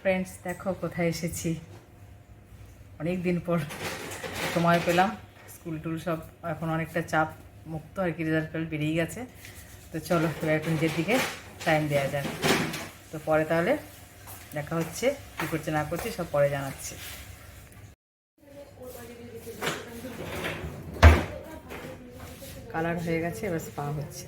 Friends দেখো কোথায় এসেছি। অনেক দিন পর সময় পেলাম। স্কুল টুল সব এখন অনেকটা চাপ মুক্ত, আর কি রেজাল্ট বেরিয়ে গেছে। তো চলো, এবার একটু নিজের দিকে টাইম দেওয়া যাক। তো পরে তাহলে দেখা হচ্ছে, কী করছে, না করছে, সব পরে জানাচ্ছি। কালার হয়ে গেছে, এবার স্পা হচ্ছে।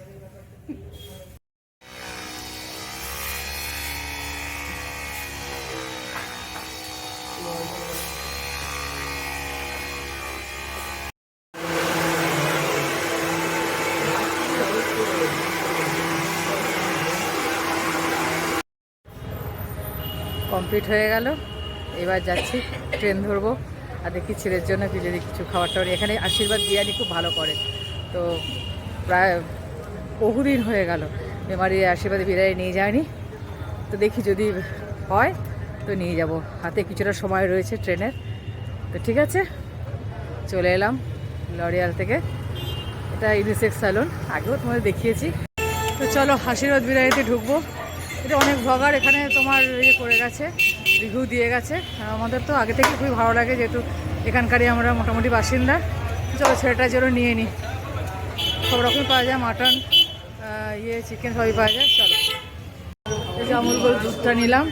কমপ্লিট হয়ে গেল। এবার যাচ্ছি, ট্রেন ধরবো আর দেখি ছেলের জন্য কি যদি কিছু খাবার টাবার। এখানে আশীর্বাদ বিরিয়ানি খুব ভালো করে। তো প্রায় বহুদিন হয়ে গেল। মেমারি আশীর্বাদ বিরিয়ানি নিয়ে যায়নি। তো দেখি যদি হয় তো নিয়ে যাব। হাতে কিছুটা সময় রয়েছে ট্রেনের। তো ঠিক আছে, চলে এলাম লরিয়াল থেকে। এটা ইউনিসেক্স স্যালুন, আগেও তোমাদের দেখিয়েছি। তো চলো, আশীর্বাদ বিরিয়ানিতে ঢুকবো। এটা অনেক ভ্লগার এখানে তোমার ইয়ে করে গেছে রিভিউ দিয়ে গেছে। আমাদের তো আগে থেকে খুবই ভালো লাগে, যেহেতু এখানকারই আমরা মোটামুটি বাসিন্দা। চলো ছেলেটার জন্য নিয়ে নিই সব রকমই পাওয়া যায়, মাটন ইয়ে চিকেন সবই পাওয়া যায়, চলো। এই যে আমুল গোল দুধটা নিলাম।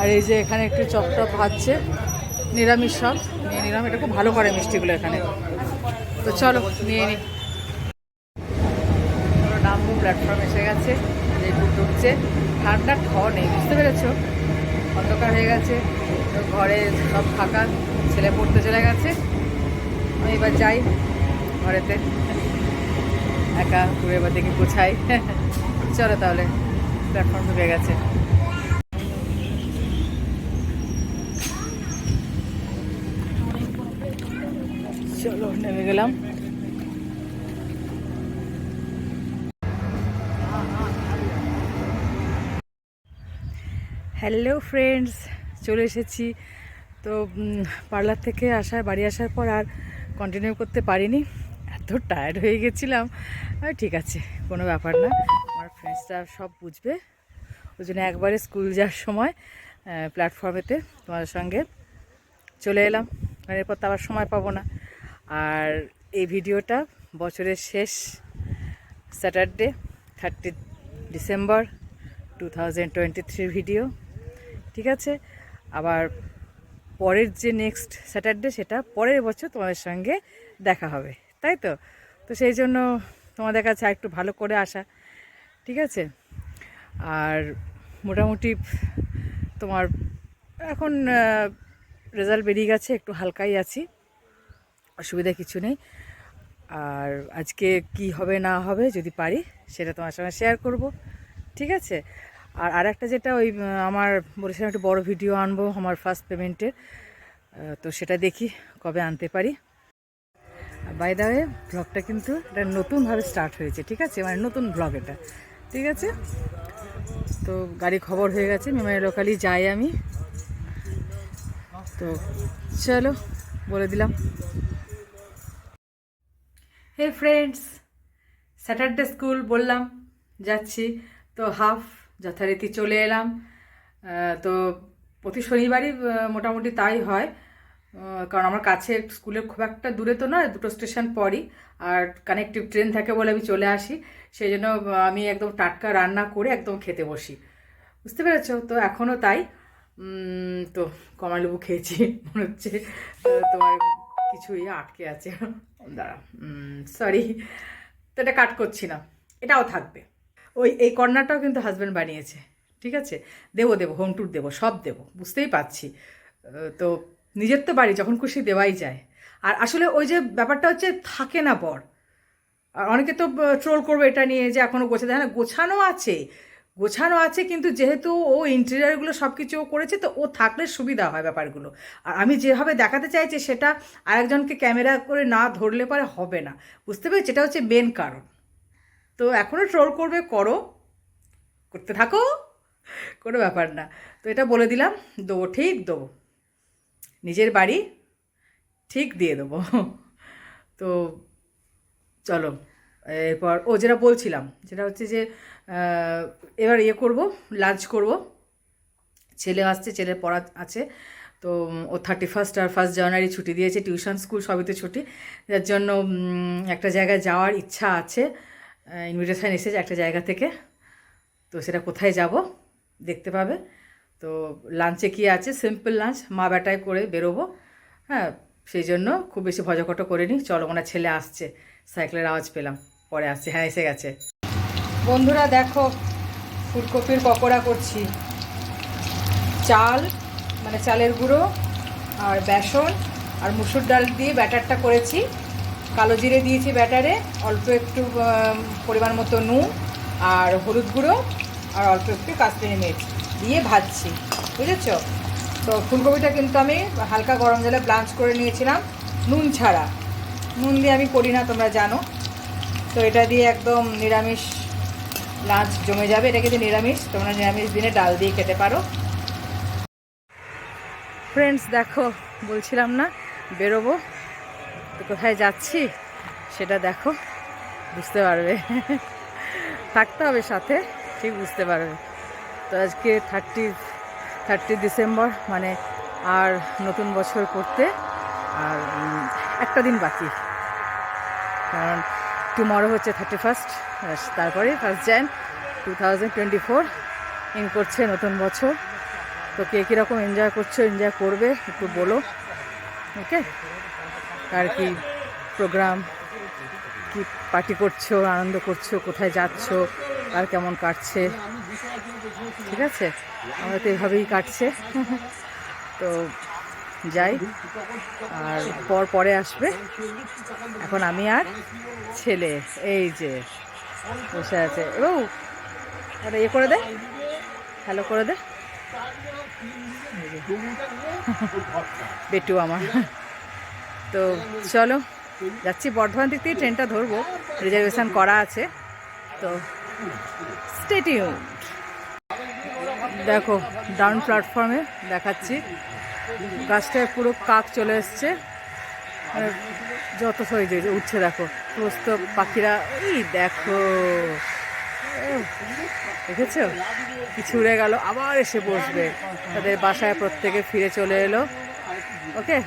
আর এই যে এখানে একটু চপ টপ ভাজছে নিরামিষ সব। নিয়ে নিলাম, এটা খুব ভালো করে মিষ্টিগুলো এখানে। তো চলো, নিয়ে নিই নামবো প্ল্যাটফর্ম এসে গেছে যে বুক ঢুকছে। ঠান্ডা ঠ নেই, বুঝতে পেরেছ? অন্ধকার হয়ে গেছে, তো ঘরে সব ফাঁকা, ছেলে পড়তে চলে গেছে। আমি এবার যাই ঘরেতে। একা ঘুরে এবার দেখি গোছাই চলো তাহলে প্ল্যাটফর্ম ঢুকে গেছে চলো নেমে গেলাম। হ্যালো ফ্রেন্ডস চলে এসেছি। তো পার্লার থেকে আসার, বাড়ি আসার পর আর কন্টিনিউ করতে পারিনি। এত টায়ার্ড হয়ে গেছিলাম। আর ঠিক আছে, কোনো ব্যাপার না। আমার ফ্রেন্ডসরা সব বুঝবে। ওই জন্য একবারে স্কুল যাওয়ার সময় প্ল্যাটফর্মেতে তোমাদের সঙ্গে চলে এলাম। এরপর তো আবার সময় পাবো না। আর এই ভিডিওটা বছরের শেষ Saturday, thirty December two thousand twenty video, ঠিক আছে? আবার পরের যে নেক্সট স্যাটারডে সেটা পরের বছর তোমাদের সঙ্গে দেখা হবে, তাই তো? তো সেই জন্য তোমাদের কাছে একটু ভালো করে আসা, ঠিক আছে? আর মোটামুটি তোমার এখন রেজাল্ট বেরিয়ে গেছে, একটু হালকাই আছি। অসুবিধা কিছু নেই। আর আজকে কি হবে না হবে যদি পারি, সেটা তোমার সঙ্গে শেয়ার করব। ঠিক আছে? আর আরেকটা যেটা ওই, আমার বলেছিলাম একটা বড় ভিডিও আনব আমার ফার্স্ট পেমেন্টের তো সেটা দেখি কবে আনতে পারি। বাই দা ব্লগটা কিন্তু এটা নতুনভাবে স্টার্ট হয়েছে, ঠিক আছে? মানে নতুন ব্লগ এটা। ঠিক আছে? তো গাড়ি খবর হয়ে গেছে মেমারি লোকালি যাই আমি। তো চলো, বলে দিলাম। হে ফ্রেন্ডস স্যাটারডে স্কুল বললাম, যাচ্ছি। তো হাফ যথারীতি চলে এলাম। তো প্রতি শনিবারই মোটামুটি তাই হয়। কারণ আমার কাছে স্কুলের খুব একটা দূরে তো নয়, দুটো স্টেশন পরই। আর কানেক্টিভ ট্রেন থাকে বলে আমি চলে আসি। সেই জন্য আমি একদম টাটকা রান্না করে একদম খেতে বসি। বুঝতে পেরেছ? তো এখনও তাই। তো কমলালেবু খেয়েছি, মনে হচ্ছে তোমার কিছু ইয়ে আটকে আছে। দাঁড়া সরি তো এটা কাট করছি না। এটাও থাকবে। ওই, এই কর্নারটাও কিন্তু হাজব্যান্ড বানিয়েছে, ঠিক আছে? দেবো দেবো হোম ট্যুর দেবো, সব দেবো, বুঝতেই পারছি। তো নিজের তো বাড়ি, যখন খুশি দেওয়াই যায়। আর আসলে ওই যে ব্যাপারটা হচ্ছে, থাকে না পর আর অনেকে তো ট্রোল করবে এটা নিয়ে যে এখনও গোছাতে হ্যাঁ গোছানো আছে। গোছানো আছে, কিন্তু যেহেতু ও ইন্টেরিয়ারগুলো সব কিছু ও করেছে, তো ও থাকলে সুবিধা হয় ব্যাপারগুলো। আর আমি যেভাবে দেখাতে চাইছি, সেটা আরেকজনকে ক্যামেরা করে না ধরলে পরে হবে না। বুঝতে পেরেছি? এটা হচ্ছে মেন কারণ। তো এখনও ট্রোল করবে, করো। করতে থাকো। কোনো ব্যাপার না। তো এটা বলে দিলাম, দেবো, ঠিক দেবো। নিজের বাড়ি ঠিক দিয়ে দেবো। তো চলো। এরপর, ও যেটা বলছিলাম, যেটা হচ্ছে যে এবার ইয়ে করব লাঞ্চ করব। ছেলে আসছে, ছেলের পড়া আছে, তো ও থার্টি ফার্স্ট আর ফার্স্ট জানুয়ারি ছুটি দিয়েছে টিউশন স্কুল সবই তো ছুটি। যার জন্য একটা জায়গায় যাওয়ার ইচ্ছা আছে ইনভিটেশন এসেছে একটা জায়গা থেকে। তো সেটা কোথায় যাব, দেখতে পাবে। তো লাঞ্চে কি আছে? সিম্পল লাঞ্চ মা বেটায় করে বেরোবো। হ্যাঁ সেই জন্য খুব বেশি ভজকট করিনি। চলো ওনার ছেলে আসছে। সাইকেলের আওয়াজ পেলাম। পরে আসছে। হ্যাঁ এসে গেছে। বন্ধুরা, দেখো, ফুলকপির পকোড়া করছি। চাল মানে চালের গুঁড়ো আর বেসন আর মুসুর ডাল দিয়ে ব্যাটারটা করেছি। কালো জিরে দিয়েছি ব্যাটারে, অল্প একটু পরিমাণ মতো নুন আর হলুদ গুঁড়ো আর অল্প একটু কাশ্মীরি মির্চ দিয়ে ভাজছি। বুঝেছ? তো ফুলকপিটা কিন্তু আমি হালকা গরম জলে ব্লাঞ্চ করে নিয়েছিলাম। নুন ছাড়া। নুন দিয়ে আমি করি না, তোমরা জানো। তো এটা দিয়ে একদম নিরামিষ লাঞ্চ জমে যাবে। এটা কিন্তু নিরামিষ, তোমরা নিরামিষ দিনে ডাল দিয়ে খেতে পারো। ফ্রেন্ডস দেখো, বলছিলাম না, বেরোবো। তো কোথায় যাচ্ছি, সেটা দেখো। বুঝতে পারবে। থাকতে হবে সাথে, ঠিক বুঝতে পারবে। তো আজকে থার্টি থার্টি ডিসেম্বর মানে আর নতুন বছর করতে, আর একটা দিন বাকি। কারণ টুমরো হচ্ছে থার্টি ফার্স্ট তারপরে first Jan two thousand twenty four in করছে নতুন বছর। তো কে কীরকম এনজয় করছ এনজয় করবে, একটু বলো। ওকে আর কি প্রোগ্রাম কি পার্টি করছ, আনন্দ করছ, কোথায় যাচ্ছো, আর কেমন কাটছে? ঠিক আছে? আমরা তো এভাবেই কাটছে। তো যাই, আর পর পরে আসবে। এখন আমি আর ছেলে, এই যে বসে আছে। ও ওটা ইয়ে করে দে হ্যালো করে দে। বেটু আমার। তো চলো, যাচ্ছি বর্ধমান দিক থেকে, ট্রেনটা ধরবো। রিজার্ভেশন করা আছে। তো স্টেটিউন দেখো ডাউন প্ল্যাটফর্মে দেখাচ্ছি। গাছটায় পুরো কাক চলে এসছে। মানে যত যে উঠছে দেখো। সমস্ত পাখিরা, এই দেখো। দেখেছ? কিছু উড়ে গেল, আবার এসে বসবে। তাদের বাসায় প্রত্যেকে ফিরে চলে এলো। ওকে?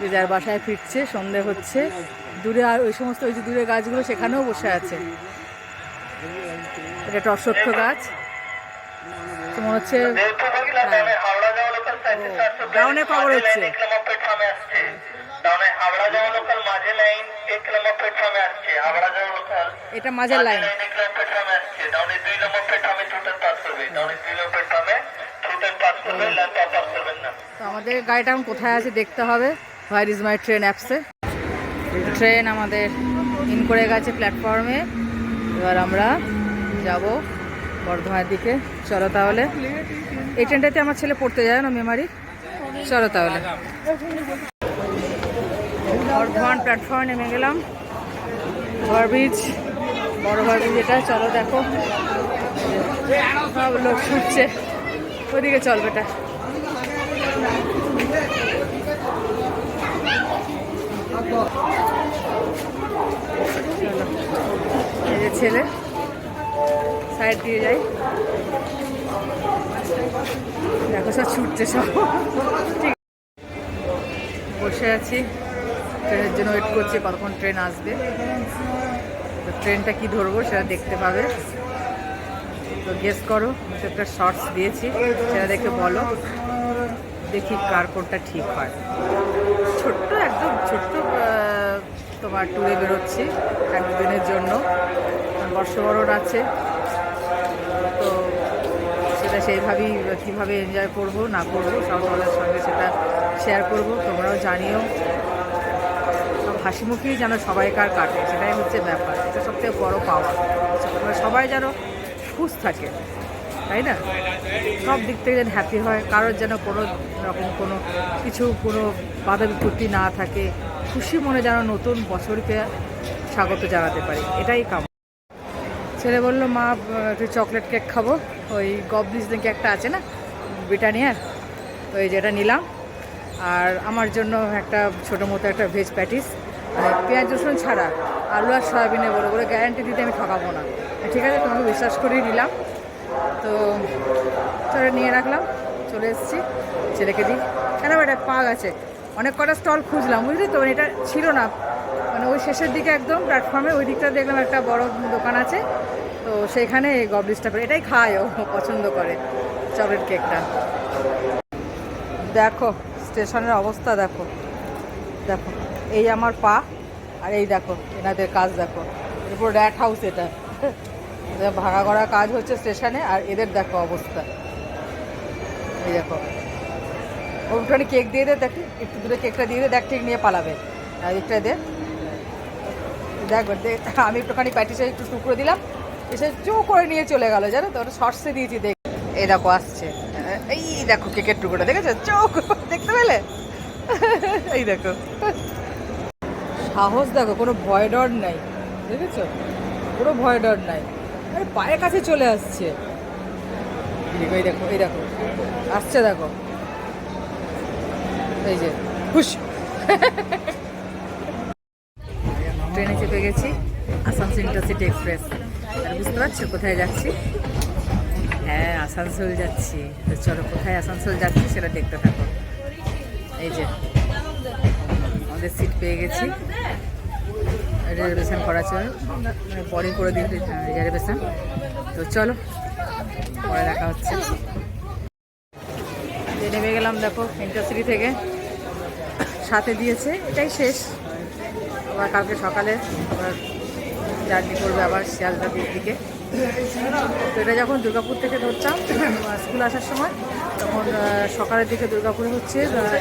যে যার বাসায় ফিরছে, সন্ধে হচ্ছে। দূরে আর ওই সমস্ত, ওই যে দূরে গাছগুলো, সেখানেও বসে আছে। এটা অশ্বত্থ গাছ। তো মনে হচ্ছে ডাউনে হচ্ছে। লোকাল এটা মাঝের লাইন তো আমাদের গাড়িটা এখন কোথায় আছে দেখতে হবে। হোয়ার ইজ মাই ট্রেন অ্যাপসে ট্রেন আমাদের ইন করে গেছে প্ল্যাটফর্মে এবার আমরা যাব। বর্ধমানের দিকে। চলো তাহলে। এই ট্রেনটাতে আমার ছেলে পড়তে যায় না মেমারি? চলো তাহলে। বর্ধমান প্ল্যাটফর্মে নেমে গেলাম। ওভারব্রিজ বড় ওভারব্রিজ এটা চলো দেখো। সব লোক ছুটছে। ওদিকে চল বেটা। ছেলে। সাইড দিয়ে যাই। দেখো, সব ছুটছে সব। ঠিক। বসে আছি। ট্রেনের জন্য ওয়েট করছি, কতক্ষণ ট্রেন আসবে। তো ট্রেনটা কি ধরবো সেটা দেখতে পাবে। তো গেস করো একটা শর্টস দিয়েছি, সেটা দেখে বলো। দেখি কার কোনটা ঠিক হয়। ছোট্ট, একদম ছোট্ট তোমার ট্যুরে বেরোচ্ছি এক দিনের জন্য। বর্ষবরণ আছে। সেইভাবেই, কীভাবে এনজয় করব, না করব, সব তোমাদের সঙ্গে সেটা শেয়ার করব, তোমরাও জানিও। সব হাসি যেন সবাইকার কাটে, সেটাই হচ্ছে ব্যাপার, এটা সবথেকে বড় পাওয়া মানে সবাই যেন খুশ থাকে, তাই না? সব দিক থেকে যেন হ্যাপি হয়, কারোর যেন কোনো রকম কোনো কিছু, কোনো বাধা বিপত্তি না থাকে, খুশি মনে যেন নতুন বছরকে স্বাগত জানাতে পারি, এটাই কাম ছেলে বলল, মা একটু চকলেট কেক খাব। ওই গবলিস নাকি একটা আছে না ব্রিটানিয়ার ওই যেটা নিলাম। আর আমার জন্য একটা ছোটো মতো একটা ভেজ প্যাটিস মানে পেঁয়াজ, রসুন ছাড়া, আলু আর সয়াবিনে বলে বলে গ্যারান্টি দিতে আমি ঠকাবো না। ঠিক আছে, তোমাকে বিশ্বাস করেই নিলাম তো চলে নিয়ে রাখলাম, চলে এসেছি। ছেলেকে দিই। কেন এটা পাগ আছে। অনেক কটা স্টল খুঁজলাম, বুঝলি তো? মানে এটা ছিল না। মানে ওই শেষের দিকে একদম প্ল্যাটফর্মে ওই দিকটা দেখলাম একটা বড় দোকান আছে। তো সেইখানে গবলিসটা এটাই খায় ও পছন্দ করে চকলেট কেকটা দেখো, স্টেশনের অবস্থা দেখো। দেখো, এই আমার পা আর এই দেখো, এনাদের কাজ দেখো। এরপর র্যাট হাউস এটা। ভাগা করা কাজ হচ্ছে স্টেশনে আর এদের দেখো অবস্থা। এই দেখো। ওখানে কেক দিয়ে দে, দেখ, একটু দূরে কেকটা দিয়ে দে, দেখ, ঠিক নিয়ে পালাবে। আর দিকটা দে। দেখ আমি একটুখানি প্যাটিসে একটু টুকরো দিলাম, এসে চো করে নিয়ে চলে গেল, জানো তো, ওটা শর্টসে দিয়েছি, দেখ। এই দেখো, আসছে। এই দেখো, কেকের টুকরোটা, দেখেছ? চোখ দেখতে পেলে? এই দেখো। সাহস, দেখো, কোনো ভয় ডর নাই, দেখেছ? কোনো ভয় ডর নাই। আরে, পায়ের কাছে চলে আসছে। এই দেখো এই দেখো আসছে, দেখো। এই যে খুশ ট্রেনে চেপে গেছি, আসানসোল ইন্টারসিটি এক্সপ্রেস আর বুঝতে পারছ কোথায় যাচ্ছি? হ্যাঁ আসানসোল যাচ্ছি। তো চলো, কোথায় আসানসোল যাচ্ছি সেটা দেখতে থাকো। এই যে, আমাদের সিট পেয়ে গেছি। রিজার্ভেশন করা চল। মানে পরে করে দিই রিজার্ভেশন তো চলো, পরে দেখা হচ্ছে। নেমে গেলাম দেখো ইন্টারসিটি থেকে। সাথে দিয়েছে, এটাই শেষ। আবার কালকে সকালে আবার জার্নি করবে আবার শিয়ালদার দিক। তো এটা যখন দুর্গাপুর থেকে ধরতাম স্কুল আসার সময় তখন সকালের দিকে দুর্গাপুরে হচ্ছে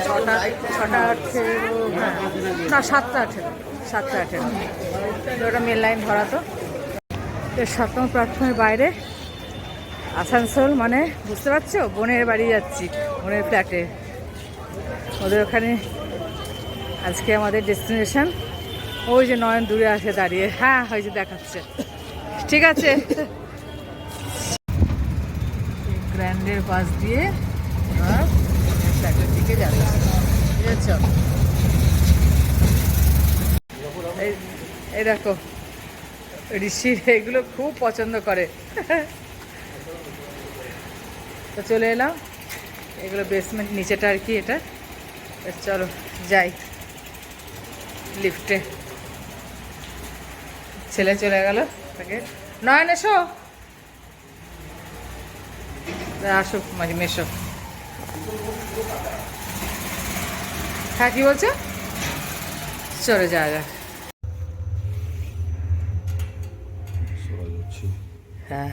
ছটা ছটা আঠেরো হ্যাঁ, না সাতটা আঠেরো সাতটা আঠেরো। তো ওটা মেন লাইন ধরা তো। তো সপ্তম প্ল্যাটফর্মের বাইরে আসানসোল মানে বুঝতে পারছ? বোনের বাড়ি যাচ্ছি বোনের ফ্ল্যাটে ওদের ওখানে আজকে আমাদের ডেস্টিনেশন ওই যে নয়ন দূরে আসে দাঁড়িয়ে। হ্যাঁ ওই যে দেখাচ্ছে। ঠিক আছে। গ্র্যান্ডের পাশ দিয়ে ফ্ল্যাটের দিকে যাবে বুঝেছ এই দেখো ঋষি এগুলো খুব পছন্দ করে। তো চলে এলাম। এগুলো বেসমেন্ট নিচেটা আর কি এটা। চলো, যাই। লিফটে ছেলে চলে গেল। তাকে। নয়ন, এসো। আসুক মাঝে মেশো হ্যাঁ কি বলছো? চলে যাওয়া যাক। হ্যাঁ।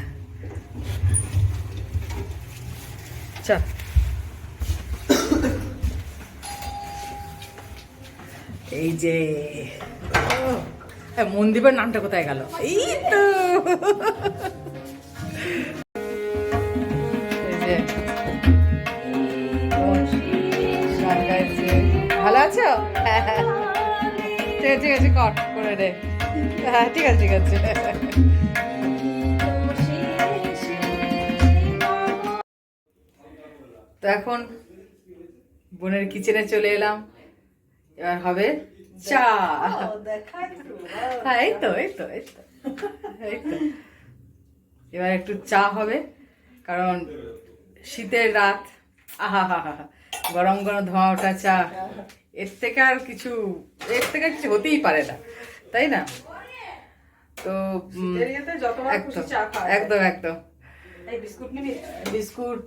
এই যে। ও, এ, মনদীপের নামটা কোথায় গেল? এই তো। ভালো আছো? ঠিক আছে ঠিক আছে কর করে দে। হ্যাঁ ঠিক আছে ঠিক আছে। তো এখন বোনের কিচেনে চলে এলাম। এবার হবে চা। হ্যাঁ এই তো এই তো এই তো। এই তো। এবার একটু চা হবে কারণ শীতের রাত। আহা হা হা গরম গরম ধোঁয়া ওঠা চা। এর থেকে আর কিছু এর থেকে আর কিছু হতেই পারে না তাই না? তো একদম একদম বিস্কুট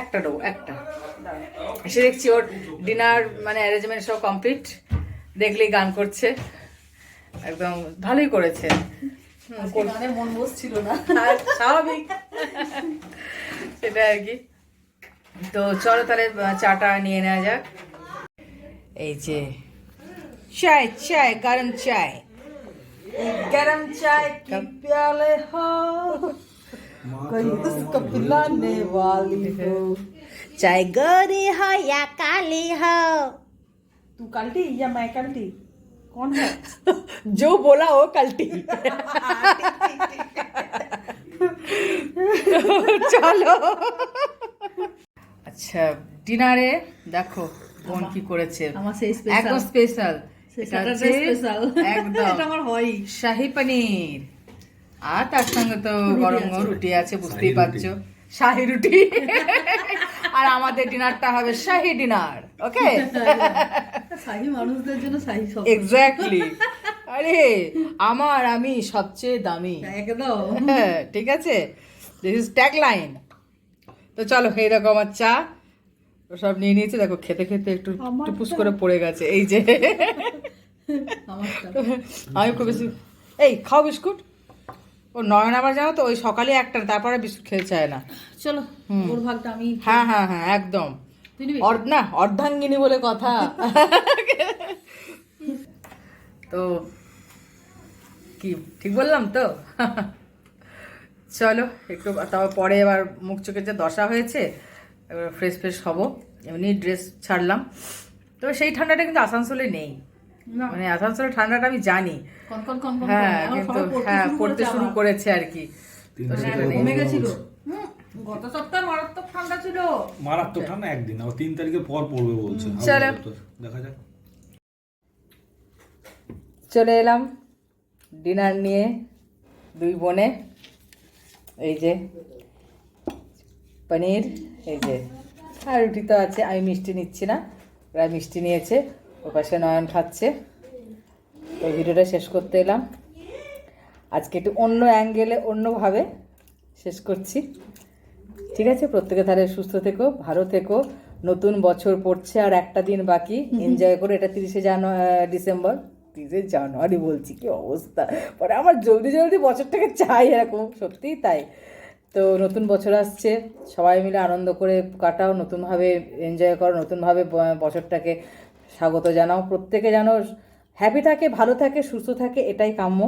একটা ডো একটা। এসে দেখছি ওর ডিনার মানে অ্যারেঞ্জমেন্ট সব কমপ্লিট দেখলেই গান করছে। একদম ভালোই করেছে। গানে মন বসছিল না। স্বাভাবিক। সেটা আর কি। তো চলো তাহলে চাটা নিয়ে নেওয়া যাক। এই যে চায় চায় গরম চায়। গরম চায় কি প্যালে হো? कोई उसको पिलाने वाली हो चाहे गोरी हो या काली हो तू कल्टी या मैं कल्टी कौन है जो बोला वो कल्टी চলো আচ্ছা ডিনারে দেখো বোন কি করেছে আমার সেই special। একদম স্পেশাল সেই Saturday special। একদম এটা আমার হয়ই। শাহি পনির আর তার সঙ্গে তো গরম গরম রুটি আছে বুঝতেই পারছো শাহি রুটি আর আমাদের ডিনারটা হবে শাহি ডিনার ওকে? শাহী মানুষদের জন্য শাহী সব। এক্স্যাক্টলি আরে আমার আমি সবচেয়ে দামি। একদম। হ্যাঁ ঠিক আছে? দিস ইজ ট্যাগ লাইন তো চলো এই দেখো আমার চা। ও সব নিয়ে নিয়েছে দেখো খেতে খেতে একটু টুপুস করে পড়ে গেছে এই যে। আমি খুব বেশি এই খাও বিস্কুট। ও নয়ন আবার জানো তো ওই সকালে একটা তারপরে বিস্কুট খেতে চায় না। চলো ওর ভাগটা আমি হ্যাঁ হ্যাঁ হ্যাঁ একদম। না অর্ধাঙ্গিনী বলে কথা। তো কি ঠিক বললাম তো? চলো একটু তারপর পরে এবার মুখ চোখে যে দশা হয়েছে এবার ফ্রেশ ফ্রেশ হব। এমনি ড্রেস ছাড়লাম। তো সেই ঠান্ডাটা কিন্তু আসানসোলে নেই। মানে আসানসোলের ঠান্ডাটা আমি জানি। হ্যাঁ কিন্তু পড়তে হ্যাঁ শুরু পড়তে করেছে শুরু করেছে আর কি। তিন তো দিন সেটা ধরে নেই। কমে গেছিল গত সপ্তাহে মারাত্মক ঠান্ডা ছিল। মারাত্মক ঠান্ডা একদিন আবার তিন তারিখের পর পড়বে বলছে। চলো। আবহাওয়া দপ্তর। দেখা যাক। চলে এলাম ডিনার নিয়ে দুই বোনে। এই যে পনির এই যে। আর রুটি তো আছে আমি মিষ্টি নিচ্ছি না। ওরা মিষ্টি নিয়েছে। ওর পাশে নয়ন খাচ্ছে। তো ভিডিওটা শেষ করতে এলাম। আজকে একটু অন্য অ্যাঙ্গেলে অন্যভাবে শেষ করছি। ঠিক আছে? প্রত্যেকে তাহলে সুস্থ থেকো, ভালো থেকো। নতুন বছর পড়ছে আর একটা দিন বাকি। এনজয় করো। এটা তিরিশে জানুয়ারি ডিসেম্বর। তিরিশে জানুয়ারি বলছি, কি অবস্থা? পরে আমার জলদি জলদি বছরটাকে চাই এরকম। সত্যিই তাই। তো নতুন বছর আসছে। সবাই মিলে আনন্দ করে কাটাও। নতুনভাবে এনজয় করো। নতুনভাবে বছরটাকে স্বাগত জানাও। প্রত্যেকে যেন হ্যাপি থাকে, ভালো থাকে, সুস্থ থাকে, এটাই কাম্য।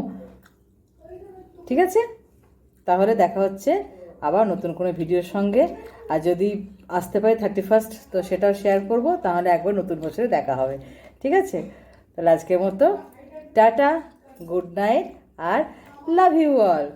ঠিক আছে? তাহলে দেখা হচ্ছে আবার নতুন কোনো ভিডিওর সঙ্গে। আর যদি আসতে পারি থার্টি ফার্স্ট তো সেটাও শেয়ার করব, তাহলে একবার নতুন বছরে দেখা হবে। ঠিক আছে? তাহলে আজকের মতো টাটা গুড নাইট আর লাভ ইউ অল